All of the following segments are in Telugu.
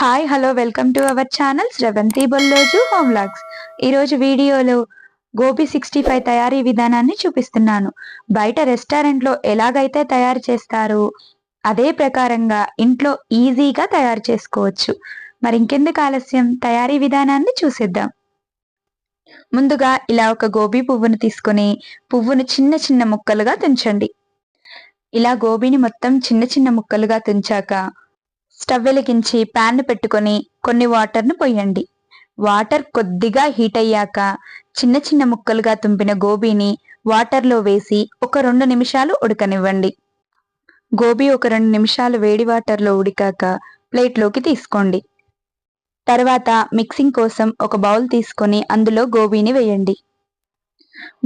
Hi hello welcome to our channel Sravanthi Bolloju home logs ఈరోజు వీడియోలో గోబీ సిక్స్టీ ఫైవ్ తయారీ విధానాన్ని చూపిస్తున్నాను. బయట రెస్టారెంట్లో ఎలాగైతే తయారు చేస్తారు అదే ప్రకారంగా ఇంట్లో ఈజీగా తయారు చేసుకోవచ్చు. మరి ఇంకెందుకు ఆలస్యం? తయారీ విధానాన్ని చూసేద్దాం. ముందుగా ఇలా ఒక గోబీ పువ్వును తీసుకొని పువ్వును చిన్న చిన్న ముక్కలుగా తుంచండి. ఇలా గోబీని మొత్తం చిన్న చిన్న ముక్కలుగా తుంచాక స్టవ్ వెలిగించి ప్యాన్ పెట్టుకొని కొన్ని వాటర్ను పోయండి. వాటర్ కొద్దిగా హీట్ అయ్యాక చిన్న చిన్న ముక్కలుగా తుంపిన గోబీని వాటర్లో వేసి ఒక రెండు నిమిషాలు ఉడకనివ్వండి. గోబీ ఒక రెండు నిమిషాలు వేడి వాటర్లో ఉడికాక ప్లేట్లోకి తీసుకోండి. తర్వాత మిక్సింగ్ కోసం ఒక బౌల్ తీసుకొని అందులో గోబీని వేయండి.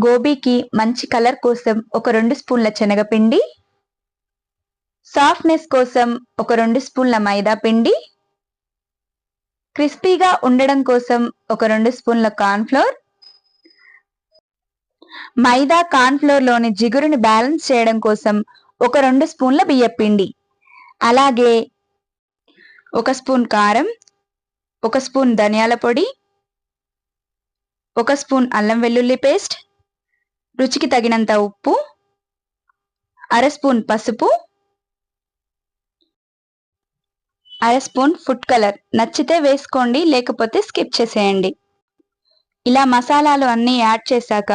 గోబీకి మంచి కలర్ కోసం ఒక రెండు స్పూన్ల శనగపిండి సాఫ్ట్నెస్ కోసం ఒక రెండు స్పూన్ల మైదా పిండి. క్రిస్పీగా ఉండడం కోసం ఒక రెండు స్పూన్ల కార్న్ఫ్లోర్. మైదా కార్న్ఫ్లోర్లోని జిగురుని బ్యాలెన్స్ చేయడం కోసం ఒక రెండు స్పూన్ల బియ్యపిండి. అలాగే ఒక స్పూన్ కారం ఒక స్పూన్ ధనియాల పొడి ఒక స్పూన్ అల్లం వెల్లుల్లి పేస్ట్ రుచికి తగినంత ఉప్పు అర స్పూన్ పసుపు అర స్పూన్ ఫుడ్ కలర్. నచ్చితే వేసుకోండి లేకపోతే స్కిప్ చేసేయండి. ఇలా మసాలాలు అన్నీ యాడ్ చేశాక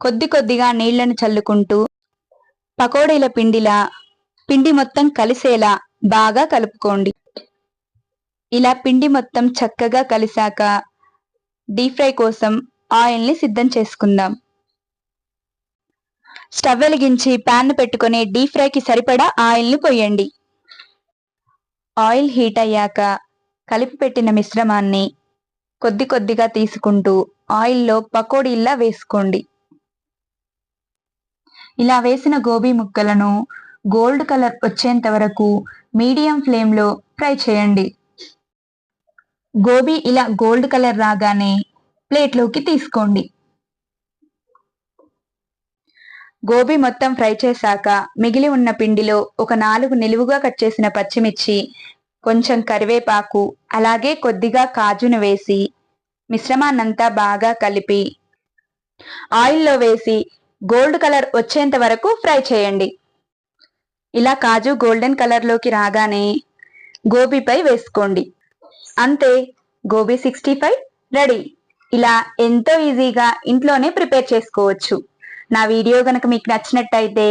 కొద్ది కొద్దిగా నీళ్ళను చల్లుకుంటూ పకోడీల పిండిలా పిండి మొత్తం కలిసేలా బాగా కలుపుకోండి. ఇలా పిండి మొత్తం చక్కగా కలిసాక డీప్ ఫ్రై కోసం ఆయిల్ని సిద్ధం చేసుకుందాం. స్టవ్ వెలిగించి ప్యాన్ పెట్టుకుని డీప్ ఫ్రైకి సరిపడా ఆయిల్ని పోయండి. ఆయిల్ హీట్ అయ్యాక కలిపి పెట్టిన మిశ్రమాన్ని కొద్ది కొద్దిగా తీసుకుంటూ ఆయిల్లో పకోడీల్లా వేసుకోండి. ఇలా వేసిన గోబీ ముక్కలను గోల్డ్ కలర్ వచ్చేంత వరకు మీడియం ఫ్లేమ్లో ఫ్రై చేయండి. గోబీ ఇలా గోల్డ్ కలర్ రాగానే ప్లేట్లోకి తీసుకోండి. గోబీ మొత్తం ఫ్రై చేశాక మిగిలి ఉన్న పిండిలో ఒక నాలుగు నిలువుగా కట్ చేసిన పచ్చిమిర్చి కొంచెం కరివేపాకు అలాగే కొద్దిగా కాజును వేసి మిశ్రమాన్నంతా బాగా కలిపి ఆయిల్లో వేసి గోల్డ్ కలర్ వచ్చేంత వరకు ఫ్రై చేయండి. ఇలా కాజు గోల్డెన్ కలర్లోకి రాగానే గోబీపై వేసుకోండి. అంతే గోబీ సిక్స్టీ ఫైవ్ రెడీ. ఇలా ఎంతో ఈజీగా ఇంట్లోనే ప్రిపేర్ చేసుకోవచ్చు. నా వీడియో కనుక మీకు నచ్చినట్టయితే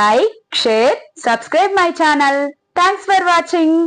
like share subscribe my channel. Thanks for watching